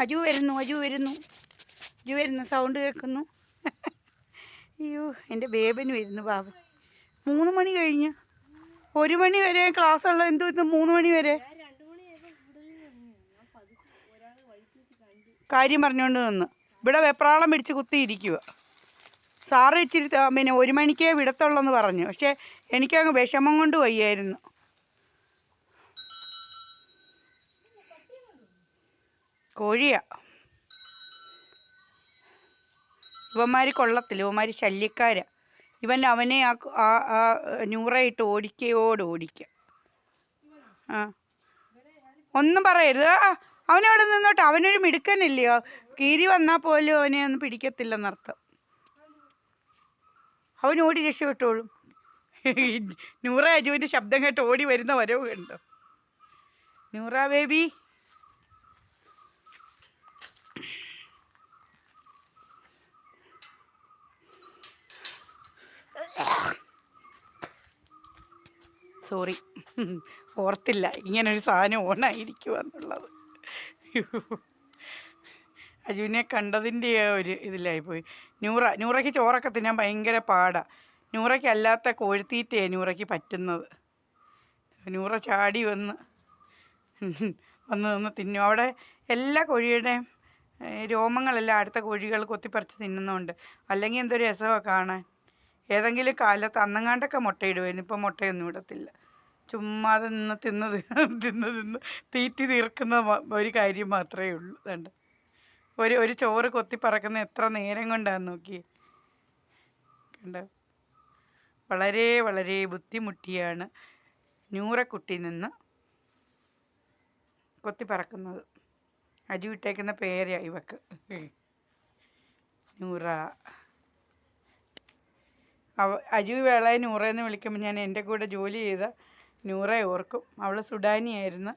അജു വരുന്നു അജു വരുന്നു. അജു വരുന്നു സൗണ്ട് കേൾക്കുന്നു. അയ്യോ എന്റെ ബേബന് വരുന്നു ബാബ് മൂന്ന് മണി കഴിഞ്ഞ്. ഒരു മണി വരെ ക്ലാസ് ഉള്ള എന്തോ ഇത് മൂന്ന് മണി വരെ? കാര്യം പറഞ്ഞുകൊണ്ട് നിന്ന്. ഇവിടെ വെപ്രാളം പിടിച്ച് കുത്തിയിരിക്കുക. സാറ് ഇച്ചിരി പിന്നെ ഒരു മണിക്കേ വിടത്തുള്ളെന്ന് പറഞ്ഞു. പക്ഷേ എനിക്കങ്ങ് വിഷമം കൊണ്ട് വയ്യായിരുന്നു. കോഴിയാ. ഇവന്മാർ കൊള്ളത്തില്ല ഇവന്മാർ ശല്യക്കാരാ. ഇവൻ അവനെ ആ ആ ഓടിക്കയോട് ഓടിക്ക. ആ. ഒന്നും പറയരുത്. ആ അവനവിടെ നിന്നോട്ട്. അവനൊരു മിടുക്കനില്ലയോ? കീരി വന്നാൽ പോലും അവനെ ഒന്നും പിടിക്കത്തില്ലെന്നർത്ഥം അവൻ ഓടി രക്ഷപ്പെട്ടോളും. നൂറ അജുവിന്റെ ശബ്ദം കേട്ട് ഓടി വരുന്ന വരവ് കണ്ടോ? നൂറ ബേബി. സോറി ഓർത്തില്ല. ഇങ്ങനൊരു സാധനം ഓണായിരിക്കുക എന്നുള്ളത്. അജുവിനെ കണ്ടതിന്റെ ഒരു ഇതിലായിപ്പോയി. നൂറ നൂറയ്ക്ക് ചോറൊക്കെ തിന്നാൻ ഭയങ്കര പാടാണ് നൂറയ്ക്ക് അല്ലാത്ത കോഴിത്തീറ്റയാണ് നൂറയ്ക്ക് പറ്റുന്നത്. നൂറ ചാടി വന്ന് വന്ന് നിന്ന് തിന്നും. അവിടെ എല്ലാ കോഴിയുടെയും രോമങ്ങളെല്ലാം അടുത്ത കോഴികൾ കൊത്തിപ്പറിച്ച് തിന്നുന്നുണ്ട്. അല്ലെങ്കിൽ എന്തൊരു രസമാണ് കാണാൻ. ഏതെങ്കിലും കാലത്ത് അന്നങ്ങാണ്ടൊക്കെ മുട്ടയിടുമായിരുന്നു ഇപ്പം മുട്ടയൊന്നും ഇടത്തില്ല. ചുമ്മാതെ നിന്ന് തിന്ന് തിന്ന് തിന്ന് തീറ്റി തീർക്കുന്ന ഒരു കാര്യം മാത്രമേ ഉള്ളൂ. വേണ്ട ഒരു ഒരു ചോറ് കൊത്തി പറക്കുന്ന എത്ര നേരം കൊണ്ടാന്ന് നോക്കി കണ്ടോ? വളരെ വളരെ ബുദ്ധിമുട്ടിയാണ് നൂറക്കുട്ടി നിന്ന് കൊത്തി പറക്കുന്നത്. അജു ഇട്ടേക്കുന്ന പേരാ ഇവക്ക്. നൂറ. അജു വേളയെ എന്ന് വിളിക്കുമ്പോൾ ഞാൻ എന്റെ കൂടെ ജോലി ചെയ്ത നൂറെ ഓർക്കും. അവൾ സുഡാനിയായിരുന്നു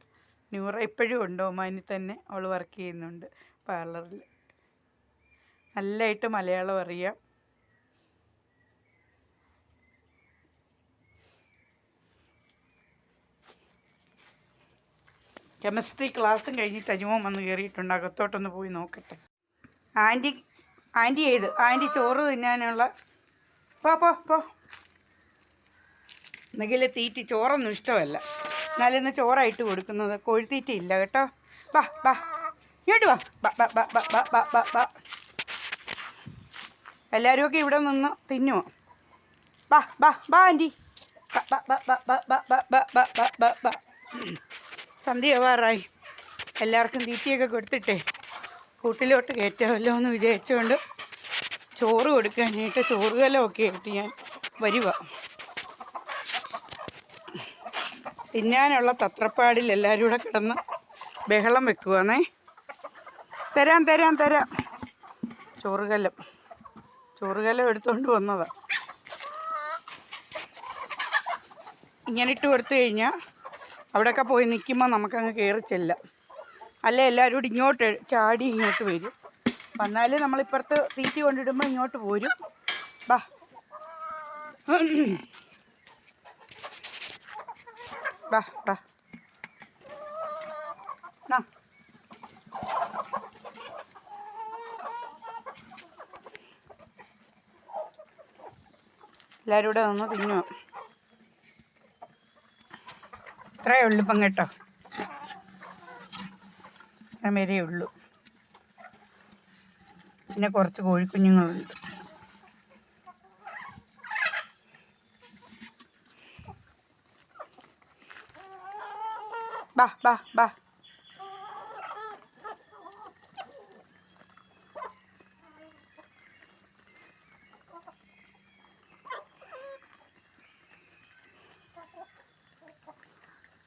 നൂറ ഇപ്പോഴും ഉണ്ട്? ഒമാനിൽ തന്നെ അവൾ വർക്ക് ചെയ്യുന്നുണ്ട് പാർലറിൽ നല്ലതായിട്ട് മലയാളം അറിയാം. കെമിസ്ട്രി ക്ലാസ്സും കഴിഞ്ഞിട്ട് അജുമോൻ വന്ന് കയറിയിട്ടുണ്ട് അകത്തോട്ടൊന്ന് പോയി നോക്കട്ടെ. ആന്റി ആന്റി ചെയ്ത് ആന്റി ചോറ് തിന്നാനുള്ള പോ പോ പോ എന്നെങ്കിൽ തീറ്റി ചോറൊന്നും ഇഷ്ടമല്ല എന്നാലും ഇന്ന് ചോറായിട്ട് കൊടുക്കുന്നത് കോഴിത്തീറ്റ ഇല്ല കേട്ടോ ബാ ബാ ഇങ്ങോട്ട് വാ ബാ ബാ ബാ ബാ ബാ ബാ എല്ലാവരും ഒക്കെ ഇവിടെ നിന്ന് തിന്നുമോ ബാ ബാ ബാ ആന്റി സന്ധ്യവാറായി എല്ലാവർക്കും തീറ്റയൊക്കെ കൊടുത്തിട്ടേ കൂട്ടിലോട്ട് കയറ്റാമല്ലോ എന്ന് വിചാരിച്ചുകൊണ്ട് ചോറ് കൊടുക്കാനായിട്ട് ചോറുകലമൊക്കെ ആയിട്ട് ഞാൻ വരിക തിന്നാനുള്ള തത്രപ്പാടിൽ എല്ലാവരും കൂടെ കിടന്ന് ബഹളം വെക്കുവാണേ. തരാം തരാം തരാം. ചോറുകലം ചോറുകലം എടുത്തുകൊണ്ട് വന്നതാ. ഇങ്ങനെ ഇട്ട് കൊടുത്തു കഴിഞ്ഞാൽ അവിടെയൊക്കെ പോയി നിൽക്കുമ്പോൾ നമുക്കങ്ങ് കയറി ചെല്ലാം. അല്ലെ എല്ലാവരും കൂടി ഇങ്ങോട്ട് ചാടി ഇങ്ങോട്ട് വരും. വന്നാൽ നമ്മളിപ്പുറത്ത് തീറ്റി കൊണ്ടിടുമ്പോൾ ഇങ്ങോട്ട് പോരും. ബാ. ബാ ബാ. നാ. എല്ലാവരും കൂടെ നിന്ന് തിന്നു. ഇത്രയേ ഉള്ളൂ ഇപ്പം കേട്ടോ. അമേരേ ഉള്ളൂ. പിന്നെ കുറച്ച് കോഴിക്കുഞ്ഞുങ്ങളുണ്ട്. ബാ ബാ ബാ.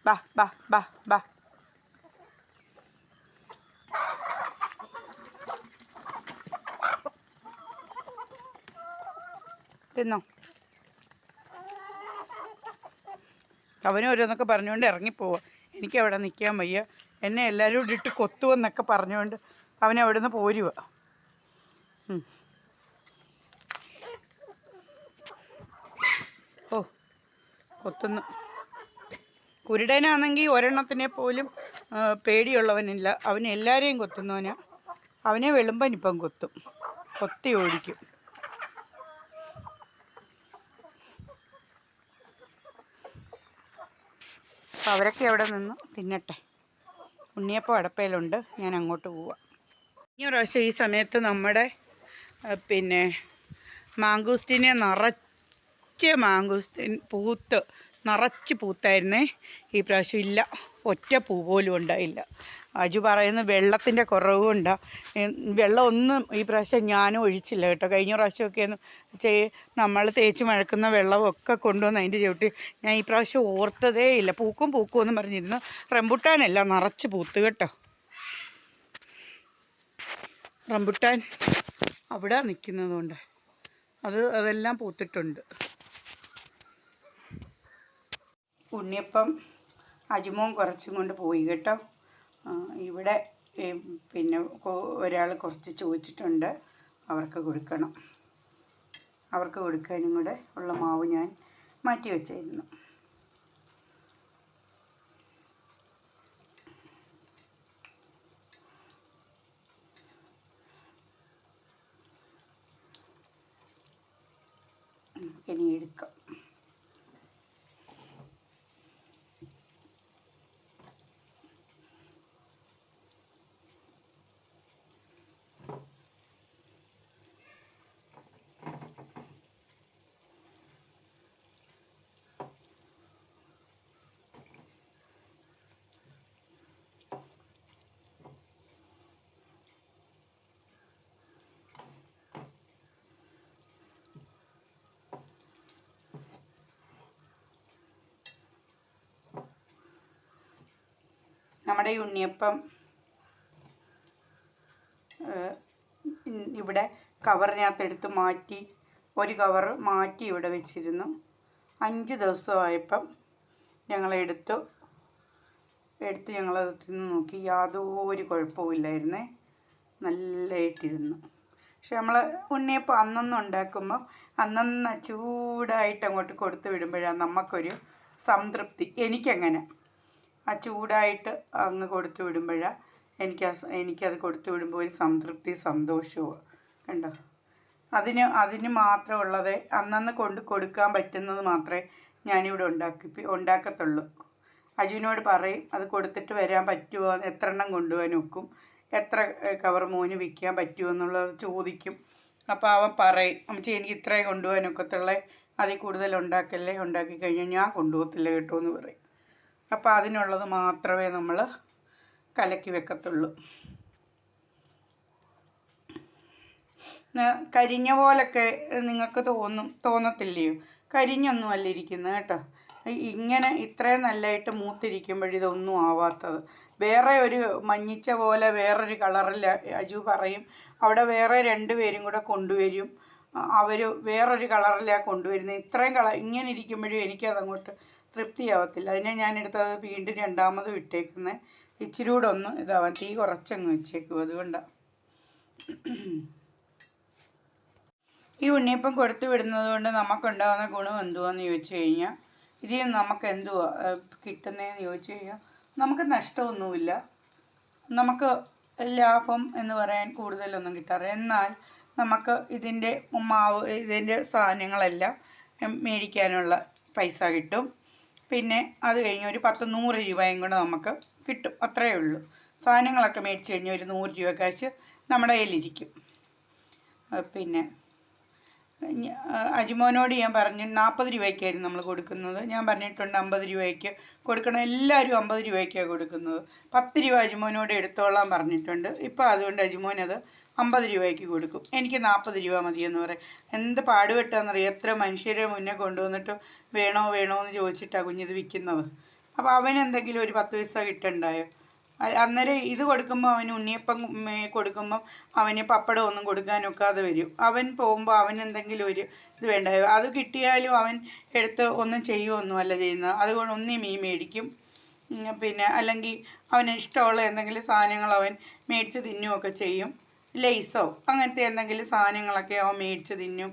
ബാ ബാ ബാ ബാ. തിന്നോ അവനും ഓരോന്നൊക്കെ പറഞ്ഞുകൊണ്ട് ഇറങ്ങിപ്പോവുക എനിക്ക് അവിടെ നിൽക്കാൻ വയ്യ. എന്നെ എല്ലാവരും കൂടി ഇട്ട് കൊത്തുവെന്നൊക്കെ പറഞ്ഞുകൊണ്ട് അവൻ അവിടെ നിന്ന് പോരുക. ഓ കൊത്തുന്നു. കുരുടനാണെങ്കിൽ ഒരെണ്ണത്തിനെ പോലും പേടിയുള്ളവനില്ല. അവൻ എല്ലാവരെയും കൊത്തുന്നവനാ. അവനെ വെളുമ്പനിപ്പം കൊത്തും. കൊത്തി ഓടിക്കും. അപ്പം അവരൊക്കെ അവിടെ നിന്ന്. തിന്നട്ടെ. ഉണ്ണിയപ്പം അടപ്പയിലുണ്ട് ഞാൻ അങ്ങോട്ട് പോവാം. കഴിഞ്ഞ പ്രാവശ്യം ഈ സമയത്ത് നമ്മുടെ പിന്നെ മാങ്കൂസ്റ്റിനെ നിറച്ച് മാങ്കൂസ്റ്റിൻ പൂത്ത് നിറച്ച് പൂത്തായിരുന്നേ. ഈ പ്രാവശ്യം ഇല്ല. ഒറ്റ പൂ പോലും ഉണ്ടായില്ല. അജു പറയുന്ന വെള്ളത്തിന്റെ കുറവ് കൊണ്ടാ വെള്ളമൊന്നും ഈ പ്രാവശ്യം ഞാനും ഒഴിച്ചില്ല കേട്ടോ. കഴിഞ്ഞ പ്രാവശ്യമൊക്കെയൊന്നും ചേ നമ്മൾ തേച്ച് മഴക്കുന്ന വെള്ളമൊക്കെ കൊണ്ടുവന്ന് അതിന്റെ ചവിട്ടി. ഞാൻ ഈ പ്രാവശ്യം ഓർത്തതേ ഇല്ല. പൂക്കും പൂക്കും എന്ന് പറഞ്ഞിരുന്നു. റംബുട്ടാനല്ല നിറച്ച് പൂത്ത് കേട്ടോ. റംബുട്ടാൻ അവിടെ നിൽക്കുന്നതുകൊണ്ട് അത് അതെല്ലാം പൂത്തിട്ടുണ്ട്. ഉണ്ണിയപ്പം അജിമോൻ കുറച്ചും കൊണ്ട് പോയി കേട്ടോ. ഇവിടെ പിന്നെ ഒരാൾ കുറച്ച് ചോദിച്ചിട്ടുണ്ട്. അവർക്ക് കൊടുക്കണം. അവർക്ക് കൊടുക്കാനും കൂടെ ഉള്ള മാവ് ഞാൻ മാറ്റി വെച്ചായിരുന്നു നമുക്കിനി എടുക്കാം. നമ്മുടെ ഉണ്ണിയപ്പം ഇവിടെ കവറിനകത്ത് എടുത്ത് മാറ്റി ഒരു കവർ മാറ്റി ഇവിടെ വെച്ചിരുന്നു. അഞ്ച് ദിവസമായപ്പം ഞങ്ങളെടുത്തു. എടുത്ത് ഞങ്ങളത് തിന്ന് നോക്കി. യാതൊരു കുഴപ്പമില്ലായിരുന്നേ നല്ലതായിട്ടിരുന്നു. പക്ഷെ നമ്മൾ ഉണ്ണിയപ്പം അന്നൊന്നും ഉണ്ടാക്കുമ്പോൾ അന്നന്ന് ചൂടായിട്ട് അങ്ങോട്ട് കൊടുത്തു വിടുമ്പോഴാണ് നമുക്കൊരു സംതൃപ്തി. എനിക്കങ്ങനെ. ആ ചൂടായിട്ട് അങ്ങ് കൊടുത്തു വിടുമ്പോഴാണ് എനിക്ക് എനിക്കത് കൊടുത്തു വിടുമ്പോൾ ഒരു സംതൃപ്തി സന്തോഷവും കണ്ടോ? അതിന് അതിന് മാത്രമുള്ളത് അന്നന്ന് കൊണ്ട് കൊടുക്കാൻ പറ്റുന്നത് മാത്രമേ ഞാനിവിടെ ഉണ്ടാക്കി ഉണ്ടാക്കത്തുള്ളൂ. അജുവിനോട് പറയും അത് കൊടുത്തിട്ട് വരാൻ പറ്റുമോ എത്ര എണ്ണം കൊണ്ടുപോകാൻ ഒക്കും? എത്ര കവർ മോന് വിൽക്കാൻ പറ്റുമോ എന്നുള്ളത് ചോദിക്കും. അപ്പോൾ അവൻ പറയും അമ്മച്ചി എനിക്ക് ഇത്രയും കൊണ്ടുപോകാൻ ഒക്കത്തുള്ള അതിൽ കൂടുതൽ ഉണ്ടാക്കല്ലേ? ഉണ്ടാക്കി കഴിഞ്ഞാൽ ഞാൻ കൊണ്ടുപോകത്തില്ല കേട്ടോ എന്ന് പറയും. അപ്പോൾ അതിനുള്ളത് മാത്രമേ നമ്മൾ കലക്കി വെക്കത്തുള്ളൂ. കരിഞ്ഞ പോലൊക്കെ നിങ്ങൾക്ക് തോന്നും തോന്നത്തില്ലയോ? കരിഞ്ഞൊന്നും അല്ല ഇരിക്കുന്നത് കേട്ടോ. ഇങ്ങനെ ഇത്രയും നല്ലതായിട്ട് മൂത്തിരിക്കുമ്പോഴിതൊന്നും ആവാത്തത്. വേറെ ഒരു മഞ്ഞിച്ച പോലെ വേറൊരു കളറിൽ അജു പറയും അവിടെ വേറെ രണ്ട് പേരും കൂടെ കൊണ്ടുവരും. അവർ വേറൊരു കളറിലാണ് കൊണ്ടുവരുന്നത്. ഇത്രയും കളർ ഇങ്ങനെ ഇരിക്കുമ്പോഴും എനിക്കതങ്ങോട്ട് തൃപ്തിയാവത്തില്ല. അതിനെ ഞാൻ എടുത്തത് വീണ്ടും രണ്ടാമതും ഇട്ടേക്കുന്നത് ഇച്ചിരി കൂടെ ഒന്ന് ഇതാവാൻ തീ കുറച്ചങ്ങ് വെച്ചേക്കും അതുകൊണ്ടാണ് ഈ ഉണ്ണിയപ്പം കൊടുത്തു വിടുന്നത് കൊണ്ട് നമുക്കുണ്ടാകുന്ന ഗുണം എന്തുവാന്ന് ചോദിച്ചു കഴിഞ്ഞാൽ ഇതിൽ നമുക്ക് എന്തുവാ കിട്ടുന്നതെന്ന് ചോദിച്ചു കഴിഞ്ഞാൽ നമുക്ക് നഷ്ടമൊന്നുമില്ല. നമുക്ക് ലാഭം എന്ന് പറയാൻ കൂടുതലൊന്നും കിട്ടാറ് എന്നാൽ നമുക്ക് ഇതിന്റെ മാവ് ഇതിന്റെ സാധനങ്ങളെല്ലാം മേടിക്കാനുള്ള പൈസ കിട്ടും. പിന്നെ അത് കഴിഞ്ഞ് ഒരു പത്ത് നൂറ് രൂപയും കൂടെ നമുക്ക് കിട്ടും. അത്രയേ ഉള്ളൂ. സാധനങ്ങളൊക്കെ മേടിച്ച് കഴിഞ്ഞ് ഒരു നൂറ് രൂപ കാശ് നമ്മുടെ കയ്യിലിരിക്കും. പിന്നെ അജിമോനോട് ഞാൻ പറഞ്ഞു നാൽപ്പത് രൂപയ്ക്കായിരുന്നു നമ്മൾ കൊടുക്കുന്നത്. ഞാൻ പറഞ്ഞിട്ടുണ്ട് അമ്പത് രൂപയ്ക്ക് കൊടുക്കണം. എല്ലാവരും അമ്പത് രൂപയ്ക്കാണ് കൊടുക്കുന്നത്. പത്ത് രൂപ അജിമോനോട് എടുത്തോളാൻ പറഞ്ഞിട്ടുണ്ട്. ഇപ്പോൾ അതുകൊണ്ട് അജിമോൻ അത് അമ്പത് രൂപയ്ക്ക് കൊടുക്കും. എനിക്ക് നാൽപ്പത് രൂപ മതിയെന്ന് പറയും. എന്ത് പാടുപെട്ടാന്നറിയാം? എത്ര മനുഷ്യരെ മുന്നേ കൊണ്ടുവന്നിട്ട് വേണോ വേണോ എന്ന് ചോദിച്ചിട്ടാണ് കുഞ്ഞിത് വിൽക്കുന്നത് അപ്പോൾ അവൻ എന്തെങ്കിലും ഒരു പത്ത് പൈസ കിട്ടണ്ടായോ? അന്നേരം ഇത് കൊടുക്കുമ്പോൾ അവന് ഉണ്ണിയപ്പം കൊടുക്കുമ്പം അവന് പപ്പടം ഒന്നും അത് വരും. അവൻ പോകുമ്പോൾ അവൻ എന്തെങ്കിലും ഒരു ഇത് വേണ്ടായോ? അത് കിട്ടിയാലും അവൻ എടുത്ത് ഒന്നും ചെയ്യുമൊന്നുമല്ല ചെയ്യുന്നത്. അതുകൊണ്ട് ഒന്നീ മീൻ മേടിക്കും. പിന്നെ അല്ലെങ്കിൽ അവന് ഇഷ്ടമുള്ള എന്തെങ്കിലും സാധനങ്ങൾ അവൻ മേടിച്ച് തിന്നുമൊക്കെ ചെയ്യും. ലേസോ അങ്ങനത്തെ എന്തെങ്കിലും സാധനങ്ങളൊക്കെ അവൻ മേടിച്ച് തിന്നും.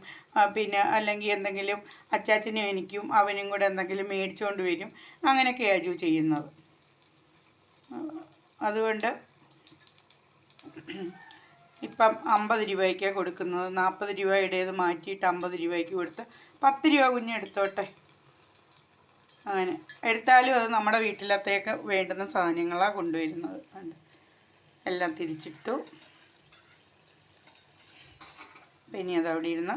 പിന്നെ അല്ലെങ്കിൽ എന്തെങ്കിലും അച്ചാച്ചനും എനിക്കും അവനും കൂടെ എന്തെങ്കിലും മേടിച്ചുകൊണ്ട് വരും. അങ്ങനെയൊക്കെയാണ് അജു ചെയ്യുന്നത്. അതുകൊണ്ട് ഇപ്പം അമ്പത് രൂപയ്ക്കാണ് കൊടുക്കുന്നത്. നാൽപ്പത് രൂപയുടേത് മാറ്റിയിട്ട് അമ്പത് രൂപയ്ക്ക് കൊടുത്ത് പത്ത് രൂപ കുഞ്ഞെടുത്തോട്ടെ അങ്ങനെ. എടുത്താലും അത് നമ്മുടെ വീട്ടിലത്തേക്ക് വേണ്ടുന്ന സാധനങ്ങളാണ് കൊണ്ടുവരുന്നത്. കണ്ടോ? എല്ലാം തിരിച്ചിട്ടു. പിന്നെ അത് അവിടെ ഇരുന്ന്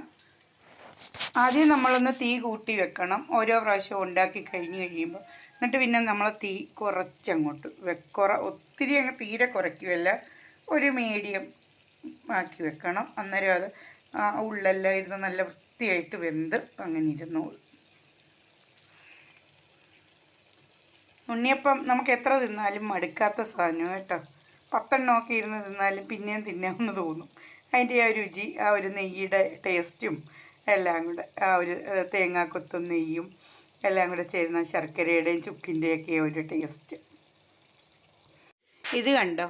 ആദ്യം നമ്മളൊന്ന് തീ കൂട്ടി വെക്കണം. ഓരോ പ്രാവശ്യം ഉണ്ടാക്കി കഴിഞ്ഞ് കഴിയുമ്പോൾ എന്നിട്ട് പിന്നെ നമ്മൾ തീ കുറച്ചങ്ങോട്ട് വെക്കുറ കുറ ഒത്തിരി അങ്ങ് തീരെ കുറയ്ക്കുമല്ല ഒരു മീഡിയം ആക്കി വെക്കണം. അന്നേരം അത് ഉള്ളെല്ലാം ഇരുന്ന് നല്ല വൃത്തിയായിട്ട് വെന്ത് അങ്ങനെ ഇരുന്നോളും. ഉണ്ണിയപ്പം നമുക്ക് എത്ര തിന്നാലും മടുക്കാത്ത സാധനം കേട്ടോ. പത്തെണ്ണമൊക്കെ ഇരുന്ന് തിന്നാലും പിന്നെയും തിന്നാമെന്ന് തോന്നും. അതിന്റെ ആ രുചി ആ ഒരു നെയ്യുടെ ടേസ്റ്റും എല്ലാം കൂടെ ആ ഒരു തേങ്ങാക്കൊത്തും നെയ്യും എല്ലാം കൂടെ ചേരുന്ന ശർക്കരയുടെയും ചുക്കിന്റെയൊക്കെ ഒരു ടേസ്റ്റ്. ഇത് കണ്ടോ?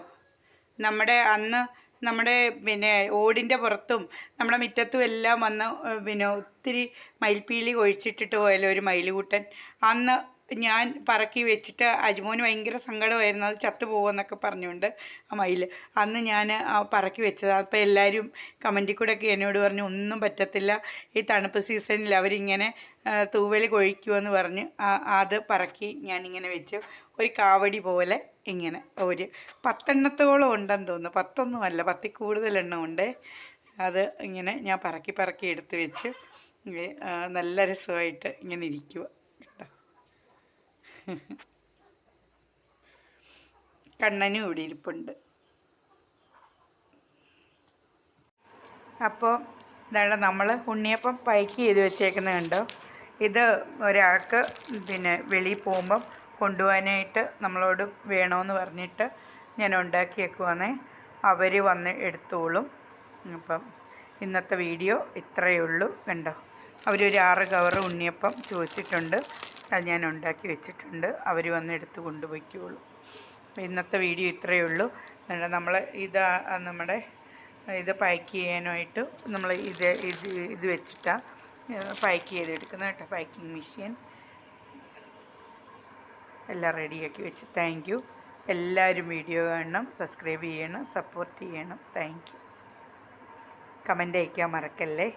നമ്മുടെ അന്ന് നമ്മുടെ പിന്നെ ഓടിന്റെ പുറത്തും നമ്മുടെ മുറ്റത്തും എല്ലാം വന്ന് പിന്നെ ഒത്തിരി മയിൽപ്പീലി കൊഴിച്ചിട്ടിട്ട് പോയാലോ ഒരു മയിലുകൂട്ടൻ. അന്ന് ഞാൻ പറക്കി വെച്ചിട്ട് അജ്മോന് ഭയങ്കര സങ്കടമായിരുന്നു. അത് ചത്തു പോകുമെന്നൊക്കെ പറഞ്ഞുകൊണ്ട് ആ മയിൽ അന്ന് ഞാൻ പറക്കി വെച്ചത്. അപ്പോൾ എല്ലാവരും കമന്റിൽ കൂടെ ഒക്കെ എന്നോട് പറഞ്ഞു ഒന്നും പറ്റത്തില്ല. ഈ തണുപ്പ് സീസണിൽ അവരിങ്ങനെ തൂവൽ കൊഴിക്കുമെന്ന് പറഞ്ഞ് അത് പറക്കി ഞാനിങ്ങനെ വെച്ച്. ഒരു കാവടി പോലെ ഇങ്ങനെ ഒരു പത്തെണ്ണത്തോളം ഉണ്ടെന്ന് തോന്നുന്നു. പത്തൊന്നുമല്ല കൂടുതൽ എണ്ണം ഉണ്ട്. അത് ഇങ്ങനെ ഞാൻ പറക്കി പറക്കി എടുത്ത് വെച്ച്. നല്ല രസമായിട്ട് ഇങ്ങനെ ഇരിക്കുക കണ്ണനും ഇവിടെ ഇരിപ്പുണ്ട്. അപ്പോൾ ഇതാണ് നമ്മൾ ഉണ്ണിയപ്പം പൈക്ക് ചെയ്ത് വെച്ചേക്കുന്നത് കണ്ടോ? ഇത് ഒരാൾക്ക് പിന്നെ വെളിയിൽ പോകുമ്പം കൊണ്ടുപോകാനായിട്ട് നമ്മളോട് വേണമെന്ന് പറഞ്ഞിട്ട് ഞാൻ ഉണ്ടാക്കി വെക്കുവാന്നേ അവർ വന്ന് എടുത്തോളും. അപ്പം ഇന്നത്തെ വീഡിയോ ഇത്രയേ ഉള്ളൂ കണ്ടോ? അവരൊരു ആറ് കവർ ഉണ്ണിയപ്പം ചോദിച്ചിട്ടുണ്ട് അത് ഞാൻ ഉണ്ടാക്കി വെച്ചിട്ടുണ്ട്. അവർ വന്ന് എടുത്ത് കൊണ്ടുപോയിക്കുള്ളൂ ഇന്നത്തെ വീഡിയോ ഇത്രയേ ഉള്ളൂ. എന്നിട്ട് നമ്മൾ ഇതാ നമ്മുടെ ഇത് പാക്ക് ചെയ്യാനായിട്ട് നമ്മൾ ഇത് ഇത് ഇത് വെച്ചിട്ടാണ് പാക്ക് ചെയ്തെടുക്കുന്നത് കേട്ടോ പാക്കിംഗ് മെഷീൻ. എല്ലാം റെഡിയാക്കി വെച്ച്. Thank you. എല്ലാവരും വീഡിയോ കാണണം സബ്സ്ക്രൈബ് ചെയ്യണം സപ്പോർട്ട് ചെയ്യണം. Thank you. കമന്റ് അയക്കാൻ മറക്കല്ലേ?